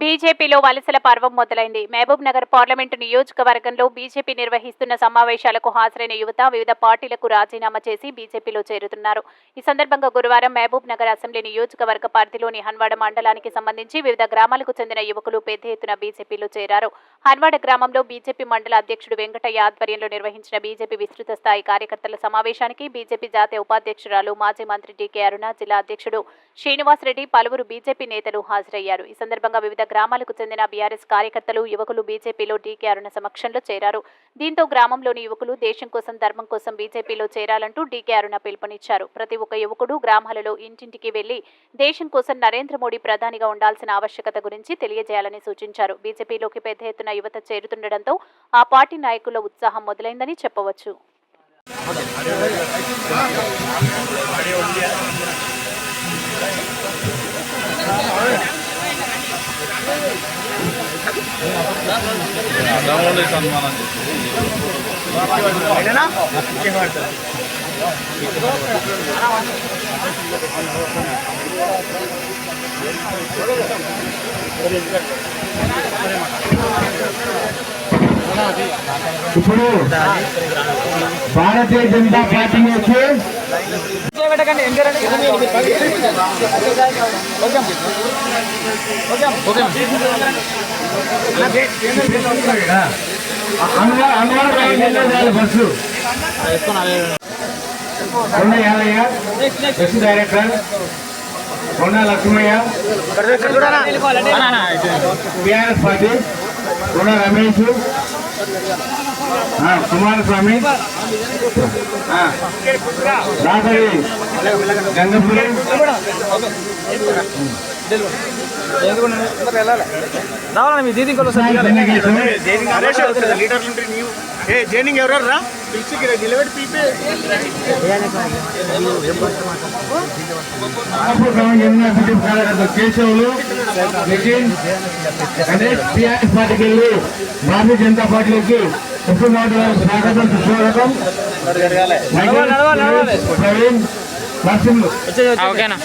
బీజేపీలో వలసల పర్వం మొదలైంది. మహబూబ్ నగర్ పార్లమెంటు నియోజకవర్గంలో బీజేపీ నిర్వహిస్తున్న సమావేశాలకు హాజరైన యువత వివిధ పార్టీలకు రాజీనామా చేసి బీజేపీలో చేరుతున్నారు. ఈ సందర్భంగా గురువారం మహబూబ్ నగర్ అసెంబ్లీ నియోజకవర్గ పరిధిలోని హన్వాడ మండలానికి సంబంధించి వివిధ గ్రామాలకు చెందిన యువకులు పెద్ద ఎత్తున బీజేపీలో చేరారు. హన్వాడ గ్రామంలో బీజేపీ మండల అధ్యక్షుడు వెంకటయ్య ఆధ్వర్యంలో నిర్వహించిన బీజేపీ విస్తృత స్థాయి కార్యకర్తల సమావేశానికి బీజేపీ జాతీయ ఉపాధ్యక్షురాలు మాజీ మంత్రి డీకే అరుణ జిల్లా అధ్యక్షుడు శ్రీనివాస్ రెడ్డి పలువురు బీజేపీ నేతలు హాజరయ్యారు. ఈ సందర్భంగా వివిధ గ్రామాలకు చెందిన బీఆర్ఎస్ కార్యకర్తలు యువకులు బీజేపీలో డీకే అరుణ సమక్షంలో చేరారు. దీంతో గ్రామంలోని యువకులు దేశం కోసం ధర్మం కోసం బీజేపీలో చేరాలంటూ డీకే అరుణ పిలుపునిచ్చారు. ప్రతి ఒక్క యువకుడు గ్రామాలలో ఇంటింటికి వెళ్ళి దేశం కోసం నరేంద్ర మోడీ ప్రధానిగా ఉండాల్సిన ఆవశ్యకత గురించి తెలియజేయాలని సూచించారు. బీజేపీలోకి పెద్ద ఎత్తున యువత చేరుతుండటంతో ఆ పార్టీ నాయకుల ఉత్సాహం మొదలైందని చెప్పవచ్చు. అదముడి సన్మానం ఇప్పుడు భారతీయ జనతా పార్టీ నుంచి అన్వర్ అన్వర్ ఎన్నిసార్లు బస్సు. కొండ యాదయ్య బస్సు డైరెక్టర్ కొండ లక్ష్మయ్య టిఆర్ఎస్ పార్టీ కొండ రమేష్ కుమారస్వామి. ఆ, దాసరి. గంగపురి. రావాలా మీ దీది చెన్నకేశవ, జైనింగ్ ఎవరు రా? పిలిచి నిలబెట్టి పీపే. కేశవులు. నితిన్ గణేష్ టీఆర్ఎస్ పార్టీకి వెళ్ళి భారతీయ జనతా పార్టీలోకి వస్తున్నటువంటి స్వాగతం సుస్వాగతం ప్రవీణ్ ఓకేనా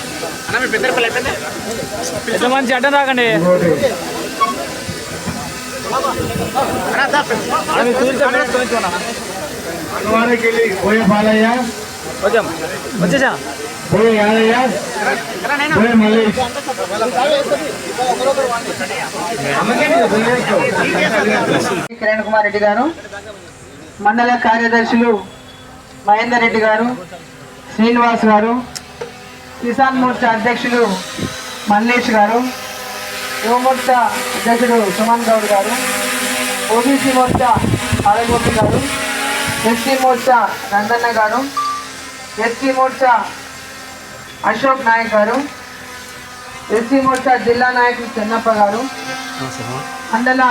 మంచి అడ్డం రాకండి పోయే బాలయ్య వచ్చేసా పోయే యాదయ్య పోయే మల్లేష్ కిరణ్ కుమార్ రెడ్డి గారు మండల కార్యదర్శులు మహేందర్ రెడ్డి గారు శ్రీనివాస్ గారు కిసాన్ మోర్చా అధ్యక్షులు మల్లేష్ గారు యువమోర్చా అధ్యక్షుడు సుమన్ గౌడ్ గారు ఓబీసీ మోర్చా ఆలగోపి గారు ఎస్సీ మోర్చా నందన్న గారు ఎస్సీ మోర్చా అశోక్ నాయక్ గారు ఎస్సీ మోర్చా జిల్లా నాయకులు చెన్నప్ప గారు మండల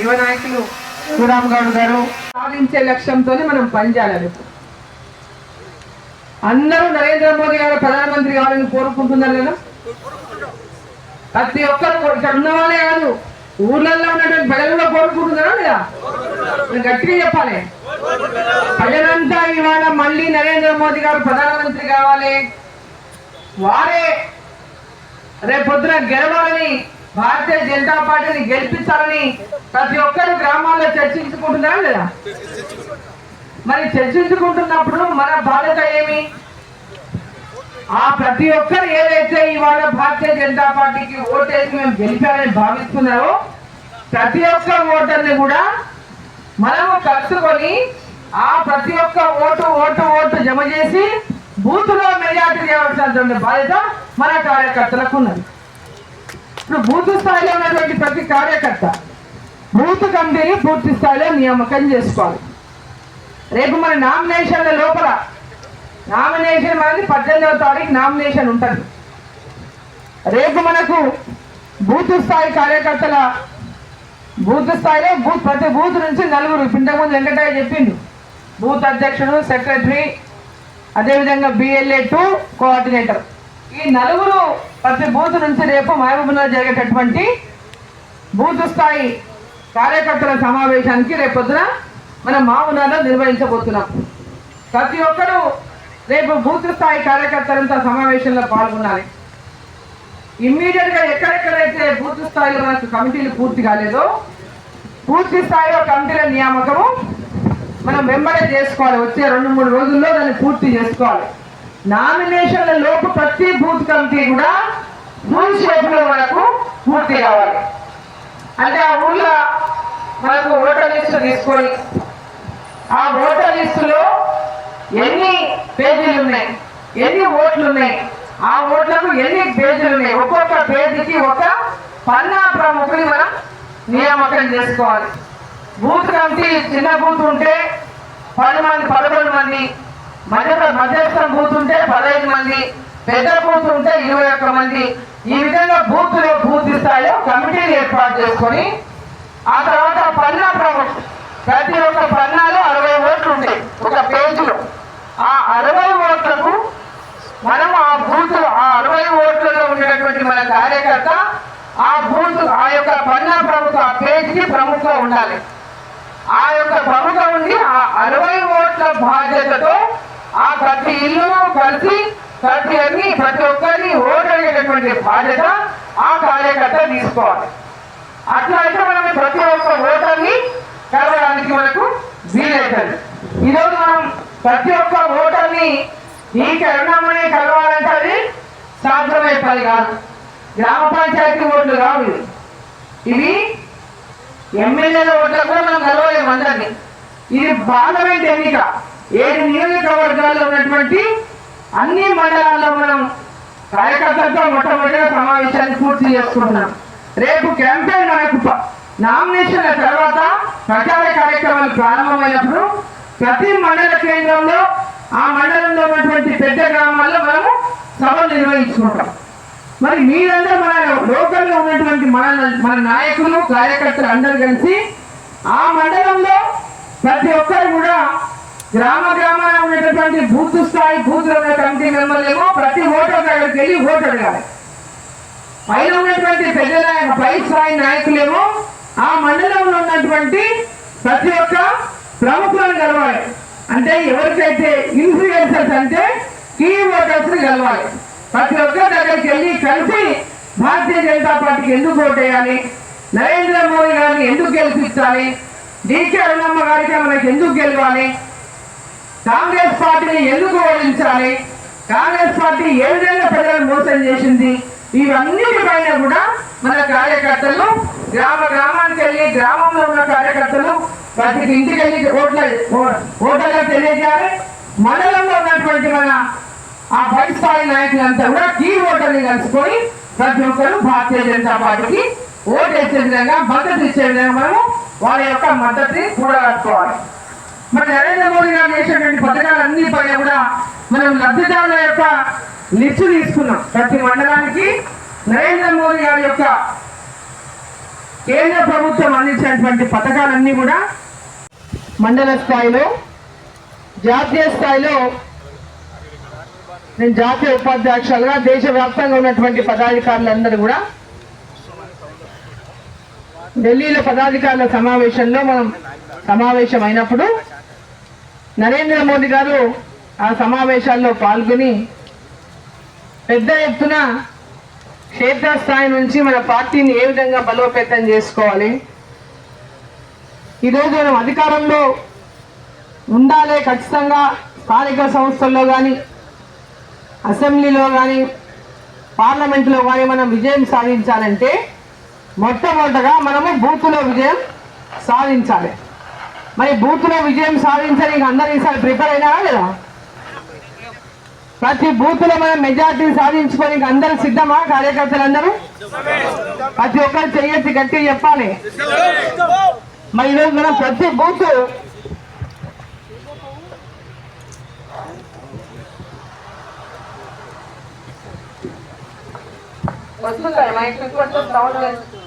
యువ నాయకులు శివరామ్ గౌడ్ గారు. సాధించే లక్ష్యంతోనే మనం పనిచేయాలి అందరూ నరేంద్ర మోదీ గారు ప్రధానమంత్రి కావాలని కోరుకుంటున్నారు కదా? ప్రతి ఒక్కరు కోరు- కాదు ఊర్లలో ఉన్నటువంటి ప్రజలు కూడా కోరుకుంటున్నారా లేదా? గట్టిగా చెప్పాలి. ప్రజలంతా ఇవాళ మళ్ళీ నరేంద్ర మోదీ గారు ప్రధానమంత్రి కావాలి. వారే రేపొద్దున గెలవాలని భారతీయ జనతా పార్టీని గెలిపించాలని ప్రతి ఒక్కరు గ్రామాల్లో చర్చించుకుంటున్నారా లేదా? మరి చర్చించుకుంటున్నప్పుడు మన బాధ్యత ఏమి? ఆ ప్రతి ఒక్కరు ఏదైతే ఇవాళ భారతీయ జనతా పార్టీకి ఓటేసి మేము గెలిపారని భావిస్తున్నారో ప్రతి ఒక్క ఓటర్ని కూడా మనము కలుసుకొని ఆ ప్రతి ఒక్క ఓటు ఓటు ఓటు జమ చేసి బూత్లో మెజార్టీ చేయవలసినటువంటి బాధ్యత మన కార్యకర్తలకు ఉన్నది ఇప్పుడు బూత్ స్థాయిలో ఉన్నటువంటి ప్రతి కార్యకర్త బూత్ కమిటీని పూర్తి స్థాయిలో నియామకం చేసుకోవాలి. రేపు మన నామినేషన్ల లోపల నామినేషన్ మనది పద్దెనిమిదవ తారీఖు నామినేషన్ ఉంటుంది. రేపు మనకు బూత్ స్థాయి కార్యకర్తల బూత్ స్థాయిలో బూత్ ప్రతి బూత్ నుంచి నలుగురు ఇంతకుముందు వెంకటయ్య చెప్పిండు. బూత్ అధ్యక్షుడు సెక్రటరీ అదేవిధంగా బిఎల్ఏ టూ కోఆర్డినేటర్ ఈ నలుగురు ప్రతి బూత్ నుంచి రేపు మహబూబ్నగర్ జరిగేటటువంటి బూత్ స్థాయి కార్యకర్తల సమావేశానికి రేపొద్దున మనం మామూనాలో నిర్వహించబోతున్నాం. ప్రతి ఒక్కరూ రేపు బూత్ స్థాయి కార్యకర్తలంతా సమావేశంలో పాల్గొనాలి. ఇమ్మీడియట్గా ఎక్కడెక్కడైతే బూత్ స్థాయిలో మనకు కమిటీలు పూర్తి కాలేదో పూర్తి స్థాయిలో కమిటీల నియామకము మనం వెంబడే చేసుకోవాలి. వచ్చే రెండు మూడు రోజుల్లో దాన్ని పూర్తి చేసుకోవాలి. నామినేషన్ల లోపు ప్రతి బూత్ కమిటీ కూడా ఫుల్ షేప్లో మనకు పూర్తి కావాలి. అంటే ఆ ఊళ్ళో మనకు ఓటర్ లిస్టు తీసుకొని ఆ ఓటర్ లిస్టులో ఎన్ని పేజీలు ఉన్నాయి ఎన్ని ఓట్లు ఉన్నాయి ఆ ఓట్లకు ఎన్ని పేజీలు ఉన్నాయి ఒక్కొక్క పేజీకి ఒక పన్నా ప్రముఖుని మనం నియామకం చేసుకోవాలి. బూత్ కమిటీ చిన్న బూత్ ఉంటే పది మంది పదకొండు మంది. మధ్య మధ్యస్థం బూత్ ఉంటే పదహైదు మంది. పెద్ద బూత్ ఉంటే ఇరవై ఒక్క మంది. ఈ విధంగా బూత్లో బూత్ స్థాయిలో కమిటీని ఏర్పాటు చేసుకొని ఆ తర్వాత పన్నా ప్రముఖుడు ప్రతి ఒక్క పన్నాలో అరవై ఓట్లు ఉంటాయి ఒక పేజీలో. ఆ అరవై ఓట్లకు మనం ఆ బూత్ ఆ అరవై ఓట్లలో ఉండేటటువంటి మన కార్యకర్త ఆ బూత్ ఆ యొక్క పన్నా ప్రముఖ ఆ పేజీకి ప్రముఖ ఉండాలి. ఆ యొక్క ప్రముఖ ఉండి ఆ అరవై ఓట్ల బాధ్యతతో ఆ ప్రతి ఇల్లు కలిసి ప్రతి అన్ని ప్రతి ఒక్కరిని ఓటు అడిగేటటువంటి బాధ్యత ఆ కార్యకర్త తీసుకోవాలి. అట్లా అయితే మనం ప్రతి ఒక్క ఓటర్ని కలవడానికి మనకు వీలవుతుంది ఈరోజు మనం ప్రతి ఒక్క ఓటర్ని ఈ కరుణమ్మని కలవాలంటే అది సాధ్యమయ్యే పని కాదు. గ్రామ పంచాయతీ ఓట్లు కావు ఇవి. ఎమ్మెల్యేల ఓట్ల కూడా మనం కలవలేము అందరినీ. ఇది పార్లమెంట్ ఎన్నిక. ఏడు నియోజకవర్గాల్లో ఉన్నటువంటి అన్ని మండలాల్లో మనం కార్యకర్తలతో మొట్టమొదటిగా సమావేశాన్ని పూర్తి చేసుకుంటున్నాం. రేపు క్యాంపెయిన్ మనకు నామినేషన్ల తర్వాత ప్రచార కార్యక్రమాలు ప్రారంభమైనప్పుడు ప్రతి మండల కేంద్రంలో ఆ మండలంలో ఉన్నటువంటి పెద్ద గ్రామాల్లో మనము సభలు నిర్వహించుకుంటాం. మరి మీరందరూ మన లోకల్లో ఉన్నటువంటి మన మన నాయకులు కార్యకర్తలు అందరూ కలిసి ఆ మండలంలో ప్రతి ఒక్కరు కూడా గ్రామ గ్రామాన ఉన్నటువంటి బూత్ స్థాయి బూత్లో ఉన్న కమిటీ మెంబర్లేమో ప్రతి ఓటర్ దగ్గరికి వెళ్ళి ఓటు అడగాలి. పైన ఉన్నటువంటి పెద్ద నాయక పై స్థాయి నాయకులేమో ఆ మండలంలో ఉన్నటువంటి ప్రతి ఒక్క ప్రముఖులను కలవాలి. అంటే ఎవరికైతే ఇన్ఫ్లుయెన్సర్స్ అంటే కీ ఓటర్స్ కలవాలి. ప్రతి ఒక్కరి దగ్గరికి వెళ్ళి కలిసి భారతీయ జనతా పార్టీకి ఎందుకు ఓటేయాలి నరేంద్ర మోడీ గారిని ఎందుకు గెలిపించాలి? డీకే అరుణమ్మ గారికి మనకి ఎందుకు గెలవాలి? కాంగ్రెస్ పార్టీని ఎందుకు ఓడించాలి? కాంగ్రెస్ పార్టీ ఏ విధంగా ప్రజలను మోసం చేసింది? ఇవన్నిటిపైన కూడా మన కార్యకర్తలు గ్రామ గ్రామానికి వెళ్ళి గ్రామంలో ఉన్న కార్యకర్తలు ప్రతి ఇంటికి వెళ్ళి ఓట్ల ఓటర్లకు తెలియజేయాలి. మండలంలో ఉన్నటువంటి మన ఆ పై స్థాయి నాయకులంతా కూడా కీ ఓటర్ని కలుసుకొని ప్రతి ఒక్కరు భారతీయ జనతా పార్టీకి ఓటు వేసే విధంగా మద్దతు ఇచ్చే విధంగా మనము వారి యొక్క మద్దతుని కూడగట్టుకోవాలి. మరి నరేంద్ర మోడీ గారు చేసినటువంటి పథకాలన్నీ పైన కూడా మనం లబ్ధిదారుల యొక్క లిస్టు తీసుకున్నాం. ప్రతి మండలానికి నరేంద్ర మోడీ గారి యొక్క కేంద్ర ప్రభుత్వం అందించినటువంటి పథకాలన్నీ కూడా మండల స్థాయిలో జాతీయ స్థాయిలో నేను జాతీయ ఉపాధ్యక్షులుగా దేశవ్యాప్తంగా ఉన్నటువంటి పదాధికారులందరూ కూడా ఢిల్లీలో పదాధికారుల సమావేశంలో మనం సమావేశం అయినప్పుడు నరేంద్ర మోదీ గారు ఆ సమావేశాల్లో పాల్గొని పెద్ద ఎత్తున క్షేత్రస్థాయి నుంచి మన పార్టీని ఏ విధంగా బలోపేతం చేసుకోవాలి? ఈరోజు మనం అధికారంలో ఉండాలి ఖచ్చితంగా స్థానిక సంస్థల్లో కానీ అసెంబ్లీలో కానీ పార్లమెంట్లో కానీ మనం విజయం సాధించాలంటే మొట్టమొదటగా మనము బూత్లో విజయం సాధించాలి. మరి బూత్లో విజయం సాధించడానికి అందరూ ఈసారి ప్రిపేర్ అయినారా లేదా? ప్రతి బూత్లో మనం మెజార్టీ సాధించుకోనికి అందరూ సిద్ధమా కార్యకర్తలందరూ? ప్రతి ఒక్కరు చెయ్యొచ్చి గట్టిగా చెప్పాలి. మరి ఈరోజు మనం ప్రతి booth Let's look at it, Mike.